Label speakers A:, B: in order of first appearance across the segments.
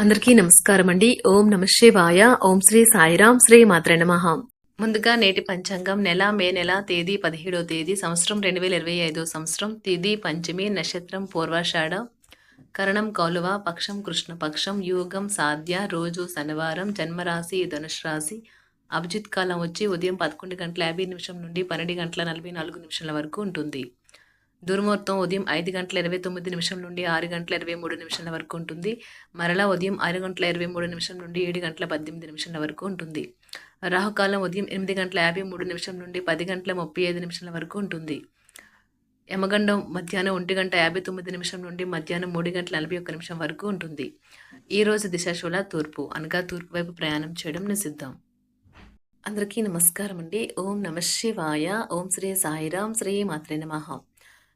A: అందరికీ నమస్కారం అండి. ఓం నమ శివాయ. ఓం శ్రీ సాయిరాం శ్రీ మాత్ర నమః. ముందుగా నేటి పంచాంగం నెల మే నెల తేదీ పదిహేడో తేదీ సంవత్సరం రెండు వేల ఇరవై ఐదో సంవత్సరం తేదీ పంచమి నక్షత్రం పూర్వాషాఢ. కరణం కౌలువ పక్షం కృష్ణపక్షం యోగం సాధ్య రోజు శనివారం జన్మరాశి ధనుష్ రాశి అభిజిత్ కాలం వచ్చి ఉదయం పదకొండు గంటల యాభై నిమిషం నుండి పన్నెండు గంటల నలభై నాలుగు నిమిషాల వరకు ఉంటుంది. దుర్ముహూర్తం ఉదయం ఐదు గంటల ఇరవై తొమ్మిది నిమిషం నుండి ఆరు గంటల ఇరవై మూడు నిమిషాల వరకు ఉంటుంది. మరలా ఉదయం ఆరు గంటల ఇరవై మూడు నిమిషం నుండి ఏడు గంటల పద్దెనిమిది నిమిషాల వరకు ఉంటుంది. రాహుకాలం ఉదయం ఎనిమిది గంటల యాభై మూడు నిమిషం నుండి పది గంటల ముప్పై ఐదు నిమిషాల వరకు ఉంటుంది. యమగండం మధ్యాహ్నం ఒంటి గంట యాభై తొమ్మిది నిమిషం నుండి మధ్యాహ్నం మూడు గంటల నలభై ఒక్క నిమిషం వరకు ఉంటుంది. ఈ రోజు దిశాశూల తూర్పు అనగా తూర్పు వైపు ప్రయాణం చేయడం నిషిద్ధం. అందరికీ నమస్కారం అండి ఓం నమ శివాయ. ఓం శ్రీ సాయిరాం. శ్రీ మాత్రే నమః.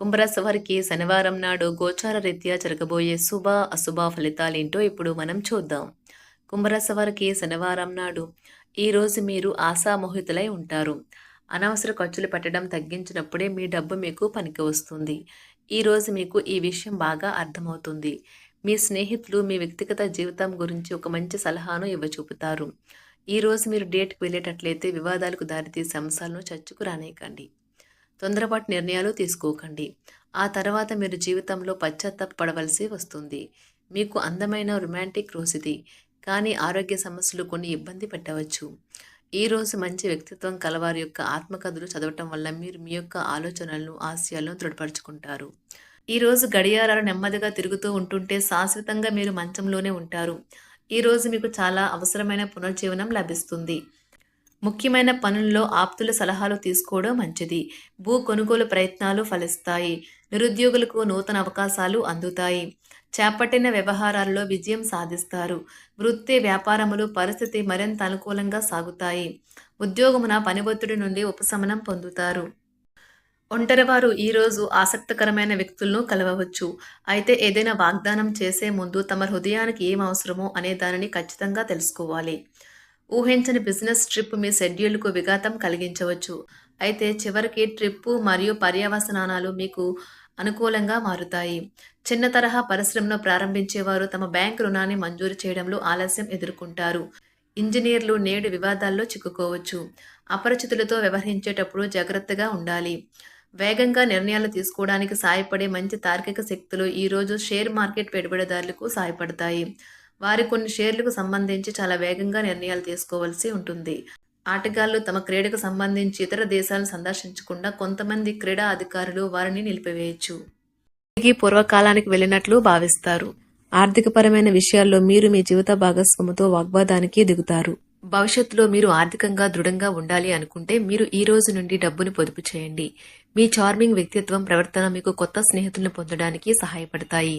A: కుంభరాశి వారికి శనివారం నాడు గోచార రీత్యా జరగబోయే శుభ అశుభ ఫలితాలేంటో ఇప్పుడు మనం చూద్దాం. కుంభరాశి వారికి శనివారం నాడు ఈరోజు మీరు ఆశామోహితులై ఉంటారు. అనవసర ఖర్చులు పెట్టడం తగ్గించినప్పుడే మీ డబ్బు మీకు పనికి వస్తుంది. ఈరోజు మీకు ఈ విషయం బాగా అర్థమవుతుంది. మీ స్నేహితులు మీ వ్యక్తిగత జీవితం గురించి ఒక మంచి సలహాను ఇవ్వచూపుతారు. ఈరోజు మీరు డేట్కి వెళ్ళేటట్లయితే వివాదాలకు దారితీసే అంశాలను చర్చకు రానేయకండి. తొందరపాటు నిర్ణయాలు తీసుకోకండి. ఆ తర్వాత మీరు జీవితంలో పశ్చాత్తాపడవలసి వస్తుంది. మీకు అందమైన రొమాంటిక్ రోజుది. కానీ ఆరోగ్య సమస్యలు కొన్ని ఇబ్బంది పెట్టవచ్చు. ఈ రోజు మంచి వ్యక్తిత్వం కలవారి యొక్క ఆత్మకథలు చదవటం వల్ల మీరు మీ యొక్క ఆలోచనలను ఆశయాలను దృఢపరుచుకుంటారు. ఈరోజు గడియారాలు నెమ్మదిగా తిరుగుతూ ఉంటుంటే శాశ్వతంగా మీరు మంచంలోనే ఉంటారు. ఈ రోజు మీకు చాలా అవసరమైన పునర్జీవనం లభిస్తుంది. ముఖ్యమైన పనుల్లో ఆప్తుల సలహాలు తీసుకోవడం మంచిది. భూ కొనుగోలు ప్రయత్నాలు ఫలిస్తాయి. నిరుద్యోగులకు నూతన అవకాశాలు అందుతాయి. చేపట్టిన వ్యవహారాల్లో విజయం సాధిస్తారు. వృత్తి వ్యాపారములు పరిస్థితి మరింత అనుకూలంగా సాగుతాయి. ఉద్యోగమున పని ఒత్తిడి నుండి ఉపశమనం పొందుతారు. ఒంటరివారు ఈరోజు ఆసక్తికరమైన వ్యక్తులను కలవవచ్చు. అయితే ఏదైనా వాగ్దానం చేసే ముందు తమ హృదయానికి ఏం అవసరమో అనే దానిని ఖచ్చితంగా తెలుసుకోవాలి. ఊహించని బిజినెస్ ట్రిప్ మీ షెడ్యూల్కు విఘాతం కలిగించవచ్చు. అయితే చివరికి ట్రిప్పు మరియు పర్యవసనాలు మీకు అనుకూలంగా మారుతాయి. చిన్న తరహా పరిశ్రమను ప్రారంభించేవారు తమ బ్యాంక్ రుణాన్ని మంజూరు చేయడంలో ఆలస్యం ఎదుర్కొంటారు. ఇంజనీర్లు నేడు వివాదాల్లో చిక్కుకోవచ్చు. అపరిచితులతో వ్యవహరించేటప్పుడు జాగ్రత్తగా ఉండాలి. వేగంగా నిర్ణయాలు తీసుకోవడానికి సాయపడే మంచి తార్కిక శక్తులు ఈరోజు షేర్ మార్కెట్ పెట్టుబడిదారులకు సాయపడతాయి వారి కొన్ని షేర్లకు సంబంధించి చాలా వేగంగా నిర్ణయాలు తీసుకోవాల్సి ఉంటుంది. ఆటగాళ్ళు తమ క్రీడకు సంబంధించి ఇతర దేశాలను సందర్శించకుండా కొంతమంది క్రీడా అధికారులు వారిని నిలిపివేయచ్చు. తిరిగి పూర్వకాలానికి వెళ్ళినట్లు భావిస్తారు. ఆర్థికపరమైన విషయాల్లో మీరు మీ జీవిత భాగస్వామితో వాగ్వాదానికి దిగుతారు భవిష్యత్తులో మీరు ఆర్థికంగా దృఢంగా ఉండాలి అనుకుంటే మీరు ఈ రోజు నుండి డబ్బును పొదుపు చేయండి. మీ చార్మింగ్ వ్యక్తిత్వం ప్రవర్తన మీకు కొత్త స్నేహితులను పొందడానికి సహాయపడతాయి.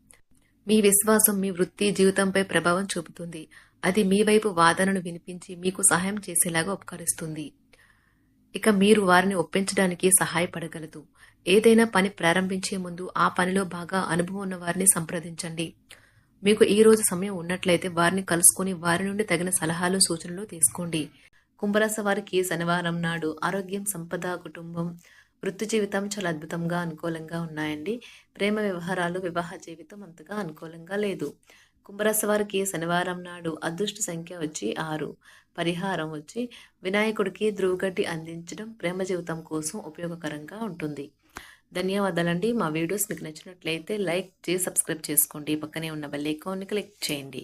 A: మీ విశ్వాసం మీ వృత్తి జీవితంపై ప్రభావం చూపుతుంది. అది మీ వైపు వాదనను వినిపించి మీకు సహాయం చేసేలాగా ఉపకరిస్తుంది. ఇక మీరు వారిని ఒప్పించడానికి సహాయపడగలదు. ఏదైనా పని ప్రారంభించే ముందు ఆ పనిలో బాగా అనుభవం ఉన్న వారిని సంప్రదించండి. మీకు ఈ రోజు సమయం ఉన్నట్లయితే వారిని కలుసుకుని వారి నుండి తగిన సలహాలు సూచనలు తీసుకోండి. కుంభరాశ వారికి శనివారం నాడు ఆరోగ్యం సంపద కుటుంబం వృత్తి జీవితం చాలా అద్భుతంగా అనుకూలంగా ఉన్నాయండి. ప్రేమ వ్యవహారాలు వివాహ జీవితం అంతగా అనుకూలంగా లేదు. కుంభరాశి వారికి శనివారం నాడు అదృష్ట సంఖ్య వచ్చి ఆరు. పరిహారం వచ్చి వినాయకుడికి ధ్రువగడ్డి అందించడం ప్రేమ జీవితం కోసం ఉపయోగకరంగా ఉంటుంది. ధన్యవాదాలండి. మా వీడియోస్ మీకు నచ్చినట్లయితే లైక్ చేసి సబ్స్క్రైబ్ చేసుకోండి. పక్కనే ఉన్న బెల్ ఐకాన్ని క్లిక్ చేయండి.